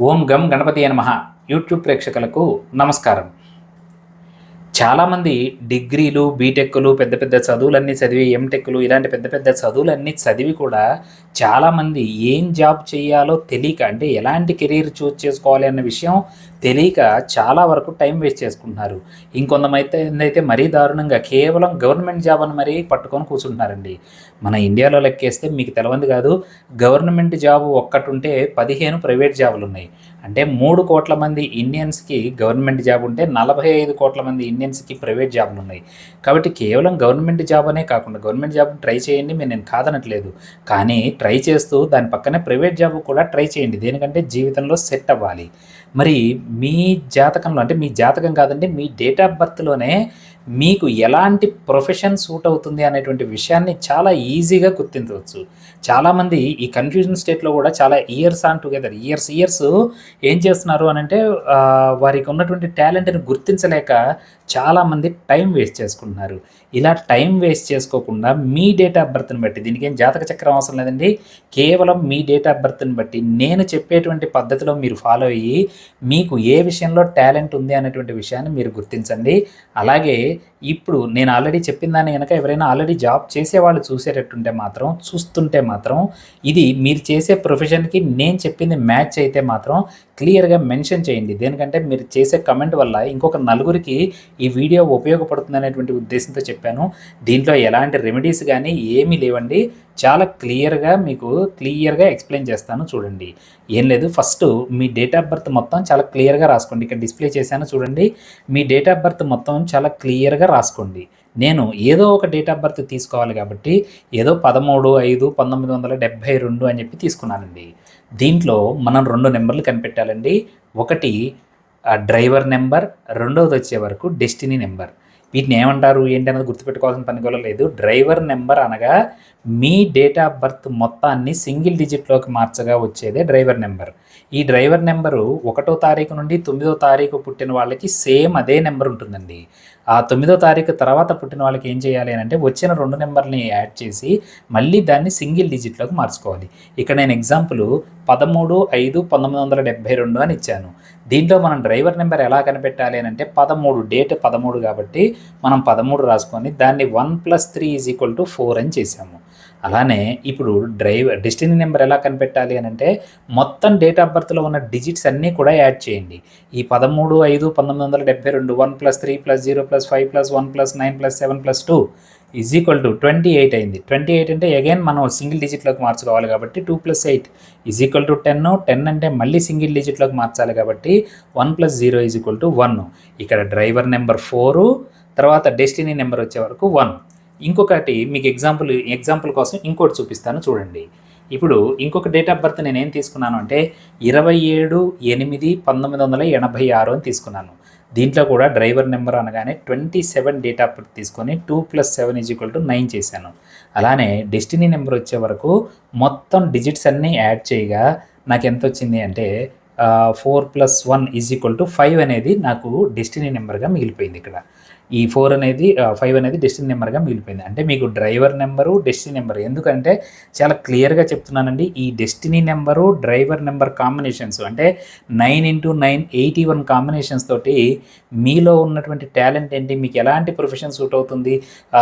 ఓం గం గణపతి నమ. యూట్యూబ్ ప్రేక్షకులకు నమస్కారం. చాలామంది డిగ్రీలు బీటెక్లు పెద్ద పెద్ద చదువులన్నీ చదివి ఎంటెక్లు ఇలాంటి పెద్ద పెద్ద చదువులన్నీ చదివి కూడా చాలామంది ఏం జాబ్ చేయాలో తెలియక అంటే ఎలాంటి కెరీర్ చూస్ చేసుకోవాలి అన్న విషయం తెలియక చాలా వరకు టైం వేస్ట్ చేసుకుంటున్నారు. ఇంకొంతమైతే అయితే మరీ దారుణంగా కేవలం గవర్నమెంట్ జాబ్ అని మరీ పట్టుకొని కూర్చుంటున్నారండి. మన ఇండియాలో లెక్కేస్తే మీకు తెలవంది కాదు గవర్నమెంట్ జాబ్ ఒక్కటి ఉంటే పదిహేను ప్రైవేట్ జాబులు ఉన్నాయి అంటే మూడు కోట్ల మంది ఇండియన్స్కి గవర్నమెంట్ జాబ్ ఉంటే నలభై ఐదు కోట్ల మంది ఇండియన్స్కి ప్రైవేట్ జాబ్లు ఉన్నాయి. కాబట్టి కేవలం గవర్నమెంట్ జాబ్ అనే కాకుండా గవర్నమెంట్ జాబ్ ట్రై చేయండి మీరు నేను కాదనట్లేదు. కానీ ట్రై చేస్తూ దాని పక్కనే ప్రైవేట్ జాబ్ కూడా ట్రై చేయండి. దేనికంటే జీవితంలో సెట్ అవ్వాలి. మరి మీ జాతకంలో అంటే మీ జాతకం కాదండి మీ డేట్ ఆఫ్ బర్త్లోనే మీకు ఎలాంటి ప్రొఫెషన్ సూట్ అవుతుంది అనేటువంటి విషయాన్ని చాలా ఈజీగా గుర్తించవచ్చు. చాలామంది ఈ కన్ఫ్యూజన్ స్టేట్లో కూడా చాలా years on together years years ఏం చేస్తున్నారు అని అంటే వారికి ఉన్నటువంటి టాలెంట్ని గుర్తించలేక చాలామంది టైం వేస్ట్ చేసుకుంటున్నారు. ఇలా టైం వేస్ట్ చేసుకోకుండా మీ డేట్ ఆఫ్ బర్త్ని బట్టి దీనికి ఏం జాతక చక్రం అవసరం లేదండి. కేవలం మీ డేట్ ఆఫ్ బర్త్ని బట్టి నేను చెప్పేటువంటి పద్ధతిలో మీరు ఫాలో అయ్యి మీకు ఏ విషయంలో టాలెంట్ ఉంది అనేటువంటి విషయాన్ని మీరు గుర్తించండి. అలాగే ఇప్పుడు నేను ఆల్రెడీ చెప్పిన దాన్ని కనుక ఎవరైనా ఆల్రెడీ జాబ్ చేసేవాళ్ళు చూసేటట్టుంటే మాత్రం చూస్తుంటే మాత్రం ఇది మీరు చేసే ప్రొఫెషన్కి నేను చెప్పింది మ్యాచ్ అయితే మాత్రం క్లియర్గా మెన్షన్ చేయండి. దేనికంటే మీరు చేసే కమెంట్ వల్ల ఇంకొక నలుగురికి ఈ వీడియో ఉపయోగపడుతుంది అనేటువంటి ఉద్దేశంతో చెప్పాను. దీంట్లో ఎలాంటి రెమెడీస్ కానీ ఏమీ లేవండి. చాలా క్లియర్గా మీకు క్లియర్గా ఎక్స్ప్లెయిన్ చేస్తాను చూడండి. ఏం లేదు ఫస్ట్ మీ డేట్ ఆఫ్ బర్త్ మొత్తం చాలా క్లియర్గా రాసుకోండి. ఇక్కడ డిస్ప్లే చేశాను చూడండి. మీ డేట్ ఆఫ్ బర్త్ మొత్తం చాలా క్లియర్గా రాసుకోండి. నేను ఏదో ఒక డేట్ ఆఫ్ బర్త్ తీసుకోవాలి కాబట్టి ఏదో పదమూడు ఐదు పంతొమ్మిది వందల డెబ్భై రెండు అని చెప్పి తీసుకున్నానండి. దీంట్లో మనం రెండు నెంబర్లు కనిపెట్టాలండి. ఒకటి డ్రైవర్ నెంబర్ రెండవది వచ్చే వరకు డెస్టినీ నెంబర్ వీటిని ఏమంటారు ఏంటి అనేది గుర్తుపెట్టుకోవాల్సిన పని కూడా లేదు. డ్రైవర్ నెంబర్ అనగా మీ డేట్ ఆఫ్ బర్త్ మొత్తాన్ని సింగిల్ డిజిట్లోకి మార్చగా వచ్చేదే డ్రైవర్ నెంబర్. ఈ డ్రైవర్ నెంబరు ఒకటో తారీఖు నుండి తొమ్మిదో తారీఖు పుట్టిన వాళ్ళకి సేమ్ అదే నెంబర్ ఉంటుందండి. ఆ తొమ్మిదో తారీఖు తర్వాత పుట్టిన వాళ్ళకి ఏం చేయాలి అని అంటే వచ్చిన రెండు నెంబర్ని యాడ్ చేసి మళ్ళీ దాన్ని సింగిల్ డిజిట్లోకి మార్చుకోవాలి. ఇక్కడ నేను ఎగ్జాంపుల్ పదమూడు ఐదు పంతొమ్మిది వందల డెబ్బై రెండు అని ఇచ్చాను. దీంట్లో మనం డ్రైవర్ నెంబర్ ఎలా కనిపెట్టాలి అని అంటే పదమూడు డేట్ పదమూడు కాబట్టి మనం పదమూడు రాసుకొని దాన్ని one plus three is equal to four అని చేసాము అలానే ఇప్పుడు డ్రైవర్ డెస్టినీ నెంబర్ ఎలా కనిపెట్టాలి అని అంటే మొత్తం డేట్ ఆఫ్ బర్త్లో ఉన్న డిజిట్స్ అన్నీ కూడా యాడ్ చేయండి. ఈ పదమూడు ఐదు పంతొమ్మిది వందల డెబ్బై రెండు one plus three plus zero plus five plus one plus nine plus seven plus two is equal to twenty eight అయింది. ట్వంటీ ఎయిట్ అంటే అగైన్ మనం సింగిల్ డిజిట్లోకి మార్చుకోవాలి కాబట్టి two plus eight is equal to ten ten అంటే మళ్ళీ single డిజిట్లోకి మార్చాలి కాబట్టి one plus zero is equal to one ఇక్కడ డ్రైవర్ నెంబర్ ఫోరు తర్వాత డెస్టినీ నెంబర్ వచ్చే వరకు వన్ ఇంకొకటి మీకు ఎగ్జాంపుల్ ఎగ్జాంపుల్ కోసం ఇంకోటి చూపిస్తాను చూడండి. ఇప్పుడు ఇంకొక డేట్ ఆఫ్ బర్త్ నేను ఏం తీసుకున్నాను అంటే ఇరవై ఏడు ఎనిమిది పంతొమ్మిది వందల ఎనభై ఆరు అని తీసుకున్నాను. దీంట్లో కూడా డ్రైవర్ నెంబర్ అనగానే twenty seven date of birth తీసుకొని two plus seven is equal to nine చేశాను. అలానే డెస్టినీ నెంబర్ వచ్చే వరకు మొత్తం డిజిట్స్ అన్నీ యాడ్ చేయగా నాకు ఎంత వచ్చింది అంటే four plus one is equal to five అనేది నాకు డెస్టినీ నెంబర్గా మిగిలిపోయింది ఇక్కడ. ఈ ఫోర్ అనేది ఫైవ్ అనేది డెస్టినీ నెంబర్గా మిగిలిపోయింది. అంటే మీకు డ్రైవర్ నెంబరు డెస్టినీ నెంబర్ ఎందుకంటే చాలా క్లియర్గా చెప్తున్నానండి ఈ destiny number driver number combinations అంటే nine into nine eighty one combinations తోటి మీలో ఉన్నటువంటి టాలెంట్ ఏంటి మీకు ఎలాంటి ప్రొఫెషన్ సూట్ అవుతుంది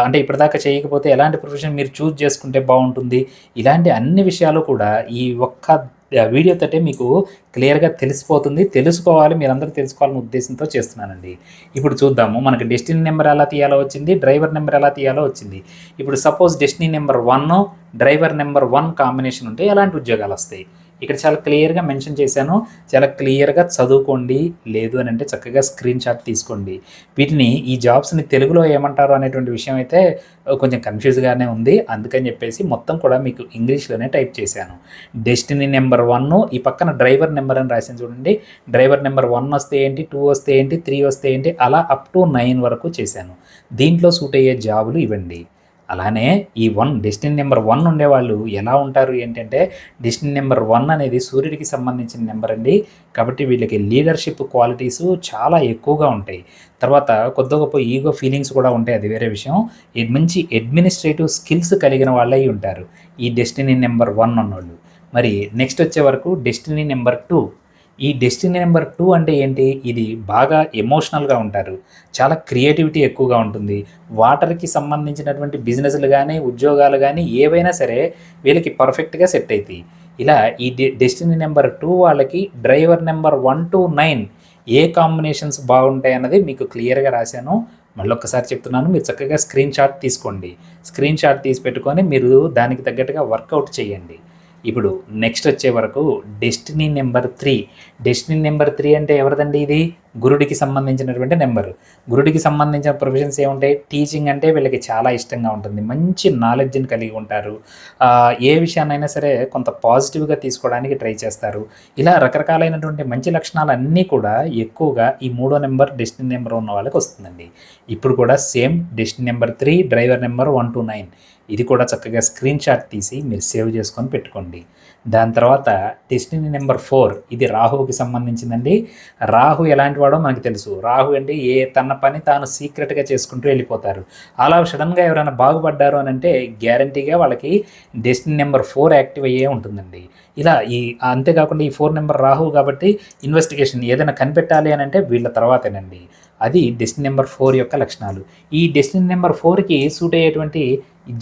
అంటే ఇప్పటిదాకా చేయకపోతే ఎలాంటి ప్రొఫెషన్ మీరు చూస్ చేసుకుంటే బాగుంటుంది ఇలాంటి అన్ని విషయాలు కూడా ఈ ఒక్క వీడియో తోటే మీకు క్లియర్గా తెలిసిపోతుంది. తెలుసుకోవాలి మీరందరూ తెలుసుకోవాలనే ఉద్దేశంతో చేస్తున్నానండి. ఇప్పుడు చూద్దాము. మనకి డెస్టినీ నెంబర్ ఎలా తీయాలో వచ్చింది డ్రైవర్ నెంబర్ ఎలా తీయాలో వచ్చింది. ఇప్పుడు suppose destiny number one driver number one combination ఉంటే ఎలాంటి ఉద్యోగాలు వస్తాయి? ఇక్కడ చాలా క్లియర్గా మెన్షన్ చేశాను. చాలా క్లియర్గా చదువుకోండి. లేదు అని అంటే చక్కగా స్క్రీన్ షాట్ తీసుకోండి. వీటిని ఈ జాబ్స్ని తెలుగులో ఏమంటారు అనేటువంటి విషయం అయితే కొంచెం కన్ఫ్యూజ్గానే ఉంది. అందుకని చెప్పేసి మొత్తం కూడా మీకు ఇంగ్లీష్లోనే టైప్ చేశాను. డెస్టినీ నెంబర్ వన్ ఈ పక్కన డ్రైవర్ నెంబర్ అని రాసింది చూడండి. డ్రైవర్ నెంబర్ వన్ వస్తే ఏంటి? టూ వస్తే ఏంటి? త్రీ వస్తే ఏంటి? అలా అప్ టు నైన్ వరకు చేశాను. దీంట్లో సూట్ అయ్యే జాబులు ఇవ్వండి. అలానే ఈ వన్ డెస్టినీ నెంబర్ వన్ ఉండేవాళ్ళు ఎలా ఉంటారు ఏంటంటే డెస్టినీ నెంబర్ వన్ అనేది సూర్యుడికి సంబంధించిన నెంబర్ అండి. కాబట్టి వీళ్ళకి లీడర్షిప్ క్వాలిటీస్ చాలా ఎక్కువగా ఉంటాయి. తర్వాత కొద్ది గొప్ప ఈగో ఫీలింగ్స్ కూడా ఉంటాయి అది వేరే విషయం. మంచి అడ్మినిస్ట్రేటివ్ స్కిల్స్ కలిగిన వాళ్ళై ఉంటారు ఈ డెస్టినీ నెంబర్ వన్ ఉన్నోళ్ళు. మరి నెక్స్ట్ వచ్చే వరకు డెస్టినీ నెంబర్ టూ ఈ డెస్టినీ నెంబర్ టూ అంటే ఏంటి? ఇది బాగా ఎమోషనల్గా ఉంటారు. చాలా క్రియేటివిటీ ఎక్కువగా ఉంటుంది. వాటర్కి సంబంధించినటువంటి బిజినెస్లు కానీ ఉద్యోగాలు కానీ ఏవైనా సరే వీళ్ళకి పర్ఫెక్ట్గా సెట్ అవుతాయి ఇలా ఈ డె డెస్టినీ నెంబర్ టూ వాళ్ళకి driver number one to nine A combinations బాగుంటాయి అన్నది మీకు క్లియర్గా రాశాను. మళ్ళీ ఒక్కసారి చెప్తున్నాను. మీరు చక్కగా స్క్రీన్ షాట్ తీసుకోండి. స్క్రీన్ షాట్ తీసి పెట్టుకొని మీరు దానికి తగ్గట్టుగా వర్కౌట్ చేయండి. ఇప్పుడు నెక్స్ట్ వచ్చే వరకు destiny number three destiny number three అంటే ఎవరిదండి ఇది? గురుడికి సంబంధించినటువంటి నెంబర్. గురుడికి సంబంధించిన ప్రొఫెషన్స్ ఏముంటాయి? టీచింగ్ అంటే వీళ్ళకి చాలా ఇష్టంగా ఉంటుంది. మంచి నాలెడ్జ్ని కలిగి ఉంటారు. ఏ విషయాన్నైనా సరే కొంత పాజిటివ్గా తీసుకోవడానికి ట్రై చేస్తారు. ఇలా రకరకాలైనటువంటి మంచి లక్షణాలు అన్నీ కూడా ఎక్కువగా ఈ మూడో నెంబర్ డెస్టినీ నెంబర్ ఉన్న వాళ్ళకి వస్తుందండి. ఇప్పుడు కూడా same destiny number three driver number one to nine ఇది కూడా చక్కగా స్క్రీన్ షాట్ తీసి మీరు సేవ్ చేసుకొని పెట్టుకోండి. దాని తర్వాత డెస్టినీ నెంబర్ ఫోర్ ఇది రాహువుకి సంబంధించిందండి. రాహు ఎలాంటి వాడో మనకు తెలుసు. రాహు అంటే ఏ తన పని తాను సీక్రెట్గా చేసుకుంటూ వెళ్ళిపోతారు. అలా సడన్గా ఎవరైనా బాగుపడ్డారు అని అంటే గ్యారంటీగా వాళ్ళకి డెస్టినీ నెంబర్ ఫోర్ యాక్టివ్ అయ్యే ఉంటుందండి. ఇలా ఈ అంతేకాకుండా ఈ ఫోర్ నెంబర్ రాహు కాబట్టి ఇన్వెస్టిగేషన్ ఏదైనా కనిపెట్టాలి అని అంటే వీళ్ళ తర్వాతేనండి. అది డెస్టినీ నెంబర్ ఫోర్ యొక్క లక్షణాలు. ఈ డెస్టినీ నెంబర్ ఫోర్కి సూట్ అయ్యేటువంటి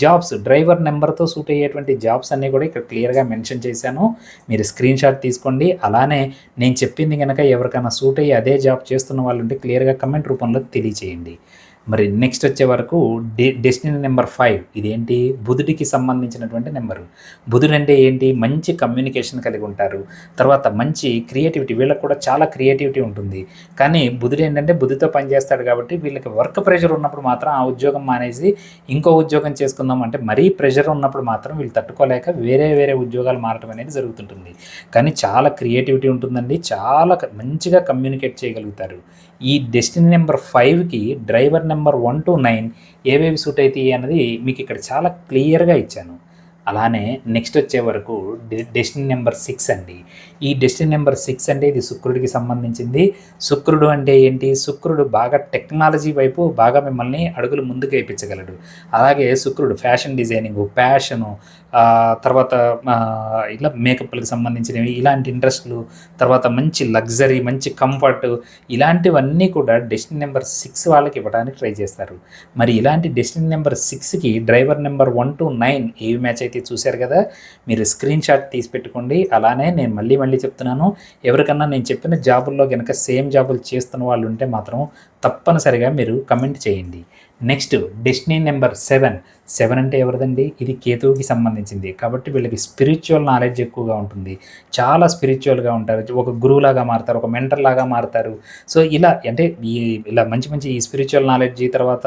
జాబ్స్ డ్రైవర్ నెంబర్తో సూట్ అయ్యేటువంటి జాబ్స్ అన్నీ కూడా ఇక్కడ క్లియర్గా మెన్షన్ చేశాను. మీరు స్క్రీన్ షాట్ తీసుకోండి. అలానే నేను చెప్పింది కనుక ఎవరికైనా సూట్ అయ్యి అదే జాబ్ చేస్తున్న వాళ్ళు ఉంటే క్లియర్గా కమెంట్ రూపంలో తెలియచేయండి. మరి నెక్స్ట్ వచ్చే వరకు డె డెస్టినీ నెంబర్ ఫైవ్ ఇదేంటి? బుధుడికి సంబంధించినటువంటి నెంబరు బుధుడు అంటే ఏంటి? మంచి కమ్యూనికేషన్ కలిగి ఉంటారు. తర్వాత మంచి క్రియేటివిటీ వీళ్ళకి కూడా చాలా క్రియేటివిటీ ఉంటుంది. కానీ బుధుడు ఏంటంటే బుద్ధితో పనిచేస్తాడు కాబట్టి వీళ్ళకి వర్క్ ప్రెషర్ ఉన్నప్పుడు మాత్రం ఆ ఉద్యోగం మానేసి ఇంకో ఉద్యోగం చేసుకుందాం అంటే మరీ ప్రెషర్ ఉన్నప్పుడు మాత్రం వీళ్ళు తట్టుకోలేక వేరే వేరే ఉద్యోగాలు మారటం అనేది జరుగుతుంటుంది. కానీ చాలా క్రియేటివిటీ ఉంటుందండి. చాలా మంచిగా కమ్యూనికేట్ చేయగలుగుతారు. ఈ డెస్టినీ నెంబర్ ఫైవ్కి driver number one to nine ఏవేవి సూట్ అవుతాయి అన్నది మీకు ఇక్కడ చాలా క్లియర్గా ఇచ్చాను. అలానే నెక్స్ట్ వచ్చే వరకు డె- డెస్టినీ నెంబర్ సిక్స్ అండి. ఈ డెస్టినీ నెంబర్ సిక్స్ అంటే ఇది శుక్రుడికి సంబంధించింది. శుక్రుడు అంటే ఏంటి? శుక్రుడు బాగా టెక్నాలజీ వైపు బాగా మిమ్మల్ని అడుగులు ముందుకు వేయించగలడు అలాగే శుక్రుడు ఫ్యాషన్ డిజైనింగ్ ప్యాషను తర్వాత ఇలా మేకప్లకు సంబంధించినవి ఇలాంటి ఇంట్రెస్ట్లు తర్వాత మంచి లగ్జరీ మంచి కంఫర్ట్ ఇలాంటివన్నీ కూడా డెస్టినీ నెంబర్ సిక్స్ వాళ్ళకి ఇవ్వడానికి ట్రై చేస్తారు. మరి ఇలాంటి డెస్టినీ నెంబర్ సిక్స్కి driver number one to nine ఏవి మ్యాచ్ అయితే చూశారు కదా మీరు స్క్రీన్ షాట్ తీసి పెట్టుకోండి. అలానే నేను మళ్ళీ మళ్ళీ చెప్తున్నాను ఎవరికన్నా నేను చెప్పిన జాబుల్లో కనుక సేమ్ జాబులు చేస్తున్న వాళ్ళు ఉంటే మాత్రం తప్పనిసరిగా మీరు కమెంట్ చేయండి. Next destiny number seven seven అంటే ఎవరిదండి? ఇది కేతువుకి సంబంధించింది. కాబట్టి వీళ్ళకి స్పిరిచువల్ నాలెడ్జ్ ఎక్కువగా ఉంటుంది. చాలా స్పిరిచువల్గా ఉంటారు. ఒక గురువులాగా మారుతారు ఒక మెంటర్ లాగా మారుతారు. సో ఇలా అంటే ఈ ఇలా మంచి మంచి ఈ స్పిరిచువల్ నాలెడ్జ్ తర్వాత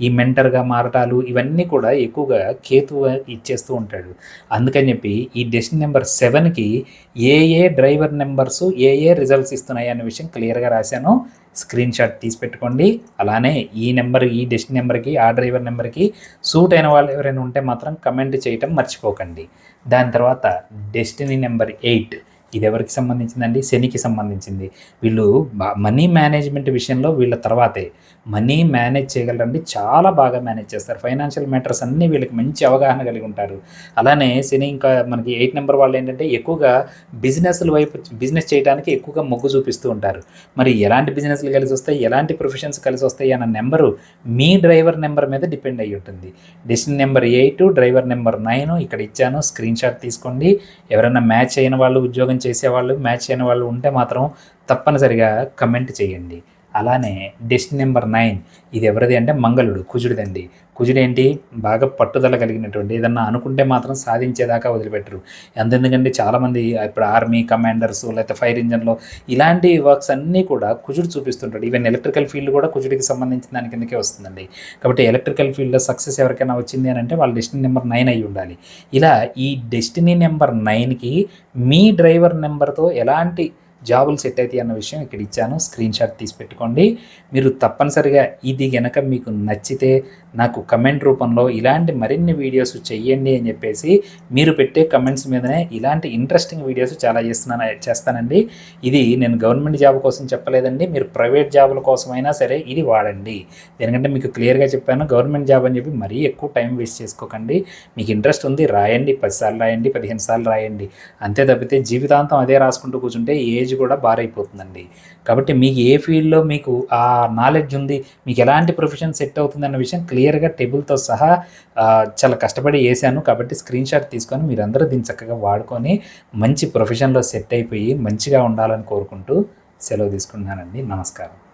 ఈ మెంటర్గా మారటాలు ఇవన్నీ కూడా ఎక్కువగా కేతువు ఇచ్చేస్తూ ఉంటాడు. అందుకని చెప్పి ఈ డెస్టినీ నెంబర్ సెవెన్కి ఏ ఏ డ్రైవర్ నెంబర్స్ ఏ ఏ రిజల్ట్స్ ఇస్తున్నాయి అనే విషయం క్లియర్గా రాశాను. స్క్రీన్ షాట్ తీసి పెట్టుకోండి. అలానే ఈ నెంబర్ ఈ డెస్టినీ నెంబర్కి ఆ డ్రైవర్ నెంబర్కి సూట్ అయిన వాళ్ళు ఎవరైనా ఉంటే మాత్రం కమెంట్ చేయటం మర్చిపోకండి. దాని తర్వాత డెస్టినీ నెంబర్ ఎయిట్. ఇది ఎవరికి సంబంధించిందండి? శనికి సంబంధించింది. వీళ్ళు మనీ మేనేజ్మెంట్ విషయంలో వీళ్ళ తర్వాతే మనీ మేనేజ్ చేయగలరండి. చాలా బాగా మేనేజ్ చేస్తారు. ఫైనాన్షియల్ మ్యాటర్స్ అన్నీ వీళ్ళకి మంచి అవగాహన కలిగి ఉంటారు. అలానే శని ఇంకా మనకి ఎయిట్ నెంబర్ వాళ్ళు ఏంటంటే ఎక్కువగా బిజినెస్ల వైపు బిజినెస్ చేయడానికి ఎక్కువగా మొగ్గు చూపిస్తూ ఉంటారు. మరి ఎలాంటి బిజినెస్లు కలిసి వస్తాయి? ఎలాంటి ప్రొఫెషన్స్ కలిసి వస్తాయి? అన్న నెంబరు మీ డ్రైవర్ నెంబర్ మీద డిపెండ్ అయ్యి ఉంటుంది. Decision number eight driver number nine ఇక్కడ ఇచ్చాను. స్క్రీన్ షాట్ తీసుకోండి. ఎవరైనా మ్యాచ్ అయిన వాళ్ళు ఉద్యోగం చేసేవాళ్ళు మ్యాచ్ అయిన వాళ్ళు ఉంటే మాత్రం తప్పనిసరిగా కమెంట్ చేయండి. అలానే డెస్టిన్ నెంబర్ నైన్ ఇది ఎవరిది అంటే మంగళుడు కుజుడిదండి. కుజుడేంటి? బాగా పట్టుదల కలిగినటువంటి ఏదన్నా అనుకుంటే మాత్రం సాధించేదాకా వదిలిపెట్టరు. ఎందుకంటే చాలామంది ఇప్పుడు ఆర్మీ కమాండర్స్ లేకపోతే ఫైర్ ఇంజన్లో ఇలాంటి వర్క్స్ అన్నీ కూడా కుజుడు చూపిస్తుంటాడు. ఈవెన్ ఎలక్ట్రికల్ ఫీల్డ్ కూడా కుజుడికి సంబంధించిన దాని కిందకే వస్తుందండి. కాబట్టి ఎలక్ట్రికల్ ఫీల్డ్లో సక్సెస్ ఎవరికైనా వచ్చింది అని అంటే వాళ్ళ డెస్టినీ నెంబర్ నైన్ అయి ఉండాలి. ఇలా ఈ డెస్టినీ నెంబర్ నైన్కి మీ డ్రైవర్ నెంబర్తో ఎలాంటి జాబులు సెట్ అవుతాయి అన్న విషయం ఇక్కడ ఇచ్చాను. స్క్రీన్ షాట్ తీసి పెట్టుకోండి. మీరు తప్పనిసరిగా ఇది గనక మీకు నచ్చితే నాకు కమెంట్ రూపంలో ఇలాంటి మరిన్ని వీడియోస్ చెయ్యండి అని చెప్పేసి మీరు పెట్టే కమెంట్స్ మీదనే ఇలాంటి ఇంట్రెస్టింగ్ వీడియోస్ చాలా చేస్తున్నాను చేస్తానండి. ఇది నేను గవర్నమెంట్ జాబ్ కోసం చెప్పలేదండి. మీరు ప్రైవేట్ జాబుల కోసమైనా సరే ఇది వాడండి. ఎందుకంటే మీకు క్లియర్గా చెప్పాను గవర్నమెంట్ జాబ్ అని చెప్పి మరీ ఎక్కువ టైం వేస్ట్ చేసుకోకండి. మీకు ఇంట్రెస్ట్ ఉంది రాయండి. పది సార్లు రాయండి పదిహేను సార్లు రాయండి. అంతే తప్పితే జీవితాంతం అదే రాసుకుంటూ కూర్చుంటే ఏజ్ కూడా బారైపోతుందండి. కాబట్టి మీకు ఏ ఫీల్డ్లో మీకు ఆ నాలెడ్జ్ ఉంది మీకు ఎలాంటి ప్రొఫెషన్ సెట్ అవుతుంది అన్న విషయం క్లియర్గా టేబుల్తో సహా చాలా కష్టపడి వేసాను కాబట్టి స్క్రీన్ షాట్ తీసుకొని మీరందరూ దీన్ని చక్కగా వాడుకొని మంచి ప్రొఫెషన్లో సెట్ అయిపోయి మంచిగా ఉండాలని కోరుకుంటూ సెలవు తీసుకుంటున్నానండి. నమస్కారం.